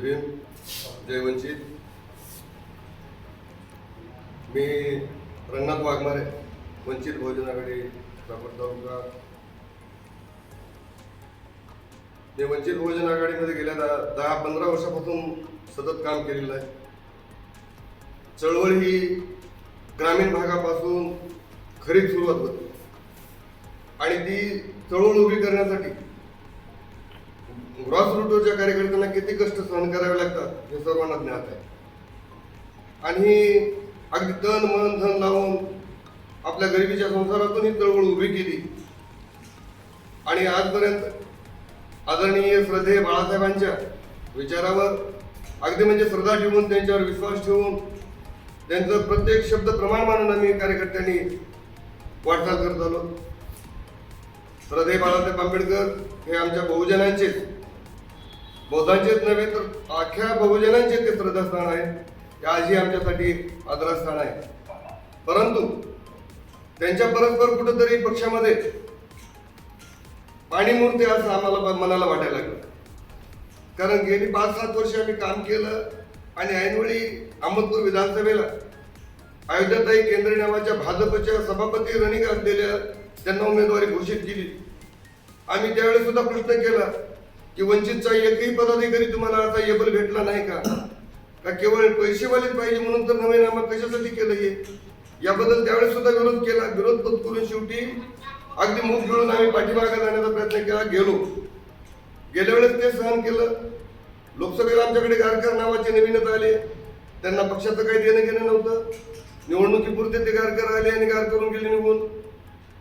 भीम जय वंचित. मी रंगनाथ वाघमारे वंचित बहुजन आघाडी रापड तालुका मी वंचित बहुजन आघाडीमध्ये गेल्या दहा दहा पंधरा वर्षापासून सतत काम केलेलं आहे. चळवळ ही ग्रामीण भागापासून खरीच सुरुवात होती. आणि ती चळवळ उभी करण्यासाठी ग्रॉस रूटवरच्या कार्यकर्त्यांना किती कष्ट सहन करावे लागतात हे सर्वांना ज्ञात आहे. आणि अगदी तन मन धन लावून आपल्या गरिबीच्या संसारातून ही चळवळ उभी केली. आणि आजपर्यंत आदरणीय श्रद्धेय बाळासाहेबांच्या विचारावर अगदी म्हणजे श्रद्धा ठेवून त्यांच्यावर विश्वास ठेवून त्यांचं प्रत्येक शब्द प्रमाण मानून आम्ही कार्यकर्त्यांनी वाटचाल करत आलो. श्रद्धे बाळासाहेब आंबेडकर हे आमच्या बहुजनांचेच बौद्धांचेच नव्हे तर अख्ख्या बहुजनांचे ते श्रद्धास्थान आहे. हे आजही आमच्यासाठी आदरास्थान आहे. परंतु त्यांच्या परस्पर कुठंतरी पक्षामध्ये पाणी मूर्ती असं आम्हाला मनाला वाटायला लागलं. कारण गेली पाच सात वर्ष आम्ही काम केलं आणि ऐनवेळी अहमदपूर विधानसभेला अयोध्याताई केंद्रे नावाच्या भाजपच्या सभापती रनिंग असलेल्या त्यांना उमेदवारी घोषित केली. आम्ही त्यावेळेस सुद्धा प्रश्न केला की वंचितचा एकही पदाधिकारी तुम्हाला आता एबल भेटला नाही का? का केवळ पैसेवालेच पाहिजे म्हणून तर नवीन आम्हाला कशासाठी केलं हे? याबद्दल त्यावेळेस सुद्धा विरोध केला. विरोध करून शेवटी अगदी मूग गिळून आम्ही पाठीमागा जाण्याचा प्रयत्न केला गेलो. गेल्या वेळेस ते सहन केलं. लोकसभेला आमच्याकडे गारकर नावाचे नवीनच आले. त्यांना पक्षाचं काही देणं घेणं नव्हतं. निवडणुकीपुरते ते गारकर आले आणि गार करून गेले निघून.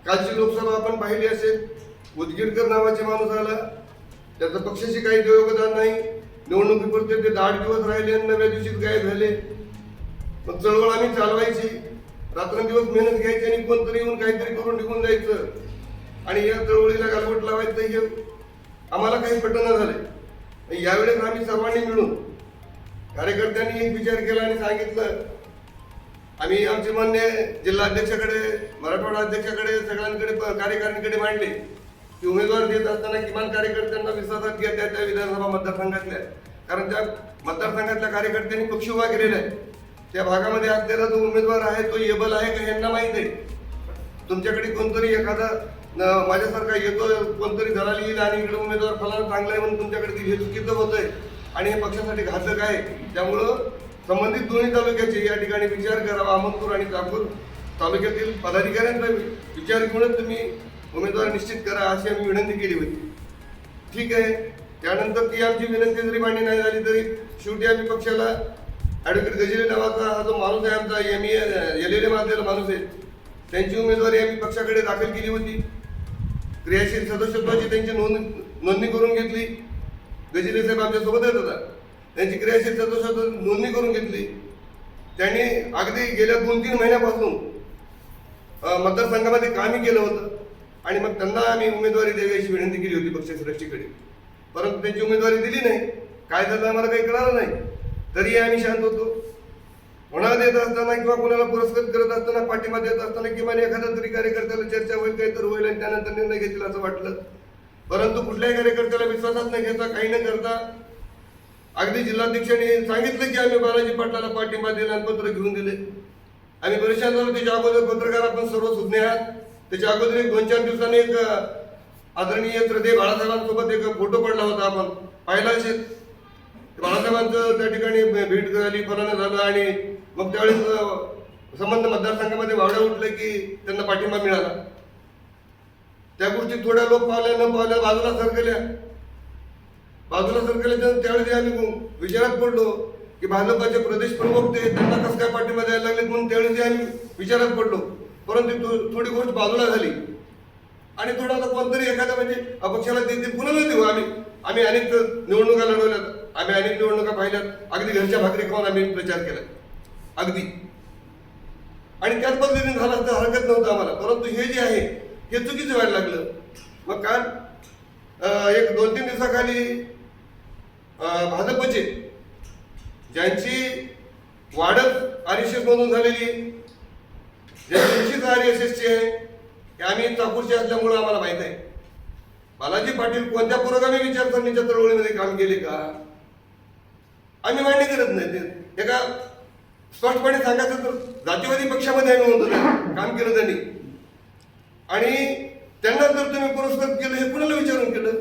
कालची लोकसभा आपण पाहिली असेल. उदगीरकर नावाचे माणूस आला. त्याचं पक्षाशी काही योगदान नाही. निवडणुकीपुरते ते आठ दिवस राहिले आणि नव्या दिवशी गायब झाले. मग चळवळ आम्ही चालवायची. रात्रंदिवस मेहनत घ्यायची आणि कोणतरी येऊन काहीतरी करून निघून जायचं. आणि या चळवळीला गालबोट लावायचं हे आम्हाला काही पटना झाले यावेळेस आम्ही सर्वांनी मिळून कार्यकर्त्यांनी एक विचार केला आणि सांगितलं आम्ही आमचे मान्य जिल्हाध्यक्षाकडे मराठवाडा अध्यक्षाकडे सगळ्यांकडे कार्यकारिणीकडे मांडले. की उमेदवार देत असताना किमान कार्यकर्त्यांना विश्वासात घ्या त्या त्या विधानसभा मतदारसंघातल्या कारण त्या मतदारसंघातल्या कार्यकर्त्यांनी पक्ष उभा केलेला आहे. त्या भागामध्ये असलेला जो उमेदवार आहे तो एबल आहे का यांना माहीत आहे तुमच्याकडे कोणतरी एखादा माझ्यासारखा येतो कोणतरी घराला येईल आणि इकडे उमेदवार फलाना चांगला आहे म्हणून तुमच्याकडे ती हे चुकीचं होतंय. आणि हे पक्षासाठी घातक आहे. त्यामुळं संबंधित दोन्ही तालुक्याचे या ठिकाणी विचार करावा अहमदपूर आणि कापूर तालुक्यातील पदाधिकाऱ्यांचा विचार घेऊनच तुम्ही उमेदवार निश्चित करा अशी आम्ही विनंती केली होती. ठीक आहे. त्यानंतर ती आमची विनंती जरी मान्य नाही झाली तरी शेवटी आम्ही पक्षाला ॲडव्होकेट गजिले नावाचा हा जो माणूस आहे आमचा एम एल एल एम असलेला माणूस आहे त्यांची उमेदवारी आम्ही पक्षाकडे दाखल केली होती. क्रियाशील सदस्यत्वाची त्यांची नोंद नोंदणी करून घेतली. गजिले साहेब आमच्यासोबत येत होता त्यांची क्रियाशील सदस्यत्व नोंदणी करून घेतली. त्यांनी अगदी गेल्या दोन तीन महिन्यापासून मतदारसंघामध्ये कामही केलं होतं. आणि मग त्यांना आम्ही उमेदवारी द्यावी अशी विनंती केली होती पक्षश्रेष्ठीकडे परंतु त्यांची उमेदवारी दिली नाही. काय झालं आम्हाला काही कळालं नाही. तरी आम्ही शांत होतो. कोणाला देत असताना किंवा कोणाला पुरस्कृत करत असताना पाठिंबा देत असताना किमान एखाद्या तरी कार्यकर्त्याला चर्चा होईल काही तर होईल आणि त्यानंतर निर्णय घेतील असं वाटलं. परंतु कुठल्याही कार्यकर्त्याला विश्वासात न घेता काही न करता अगदी जिल्हाध्यक्षांनी सांगितलं की आम्ही बालाजी पाटलाला पाठिंबा दिला आणि पत्र घेऊन दिले. आम्ही परेशान झालो त्याच्या अगोदर पत्रकार आपण सर्व सुज्ञ आहात. त्याच्या अगोदर एक दोन चार दिवसांनी एक आदरणीय श्रद्धे बाळासाहेबांसोबत एक फोटो पडला होता आपण. पाहिला असेल. बाळासाहेबांचं त्या ठिकाणी भेट झाली फलानं झालं आणि मग त्यावेळेस संबंध मतदारसंघामध्ये वावड्या उठले की त्यांना पाठिंबा मिळाला. त्या गोष्टी थोड्या लोक पावल्या न पावल्या बाजूला सरकल्या बाजूला सरकल्या तर त्यावेळेस आम्ही विचारात पडलो की भाजपाचे प्रदेश प्रमुख ते त्यांना कसं काय पाठिंबा द्यायला लागले म्हणून त्यावेळेस आम्ही विचारात पडलो. परंतु थोडी गोष्ट बाजूला झाली. आणि थोडा आता कोणतरी एखादा म्हणजे अपक्षाला देतील पुन्हा देऊ आम्ही. आम्ही अनेक निवडणुका लढवल्यात. आम्ही अनेक निवडणुका पाहिल्यात. अगदी घरच्या भाकरी खाऊन आम्ही प्रचार केला. अगदी. आणि त्याच पद्धतीने झाला तर हरकत नव्हतं आम्हाला. परंतु हे जे आहे हे चुकीचं व्हायला लागलं. मग काल एक दोन तीन दिवसाखाली भाजपचे ज्यांची वाढत आर मधून झालेली ज्यांची तयारी एस एसची आहे हे आम्ही चाकूरचे असल्यामुळं आम्हाला माहीत आहे. बालाजी पाटील कोणत्या पुरोगामी विचारसरणीच्या चळवळीमध्ये काम केले का? आम्ही मांडणी करत नाही. ते एका स्पष्टपणे सांगायचं तर जातीवादी पक्षामध्ये आम्ही म्हणतो काम केलं त्यांनी. आणि त्यांना जर तुम्ही पुरस्कृत केलं हे कुणाला विचारून केलं?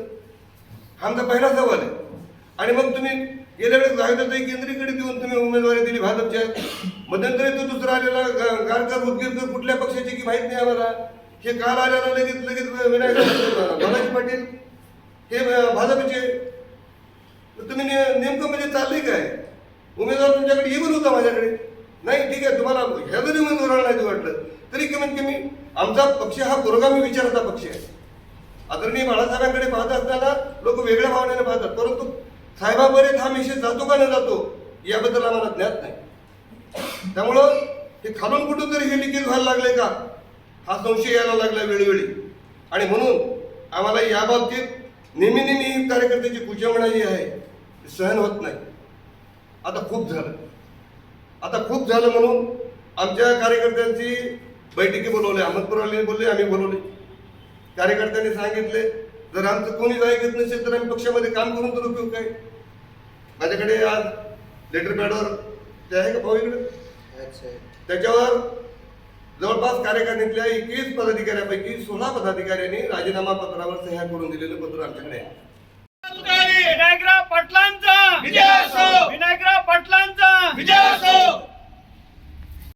हा आमचा पहिला सवाल आहे. आणि मग तुम्ही गेल्या वेळेस आयुधाताई केंद्रीकडे देऊन तुम्ही उमेदवारी दिली भाजपच्या. मध्यंतरी तो दुसरा आलेला गा- गारकर उदगीरकर कुठल्या पक्षाचे की माहीत नाही आम्हाला. हे काल आल्याला लगेच लगेच विनायक बालाजी पाटील. हे भाजपचे. तर तुम्ही ने- नेमकं म्हणजे चाललंय काय? उमेदवार तुमच्याकडे येऊन होता माझ्याकडे? नाही ठीक आहे तुम्हाला ह्या जरी उमेदवाराला नाही वाटलं तरी कमीत कमी आमचा पक्ष हा पुरोगामी विचाराचा पक्ष आहे. आदरणीय बाळासाहेबांकडे पाहत असताना लोक वेगळ्या भावनेने पाहतात परंतु साहेबापर्यंत हा मेसेज जातो का न जातो याबद्दल आम्हाला ज्ञात नाही. त्यामुळं हे खालून कुठून तरी हे लिकेज व्हायला लागले का? हा संशय यायला लागला वेळोवेळी. आणि म्हणून आम्हाला या बाबतीत नेहमी नेहमी कार्यकर्त्याची कुचंबणा जी आहे सहन होत नाही. आता खूप झालं. आता खूप झालं म्हणून आमच्या कार्यकर्त्यांची बैठकी बोलवली अहमदपूरवाले बोलले आम्ही बोलवले. कार्यकर्त्यांनी सांगितले जर आमचं कोणी ऐकत नसेल तर आम्ही पक्षामध्ये काम करून तर उपयोग काय? माझ्याकडे आज लेटर पॅडवर ते आहे का भाऊ इकडे? त्याच्यावर जवळपास कार्यकारिणीतल्या एकवीस पदाधिकाऱ्यांपैकी सोळा पदाधिकाऱ्यांनी राजीनामा पत्रावर सह्या करून दिलेलं पत्र आमच्याकडे आहे विनायकराव पाटलांचा विजय असो! विनायकराव पाटलांचा विजय असो!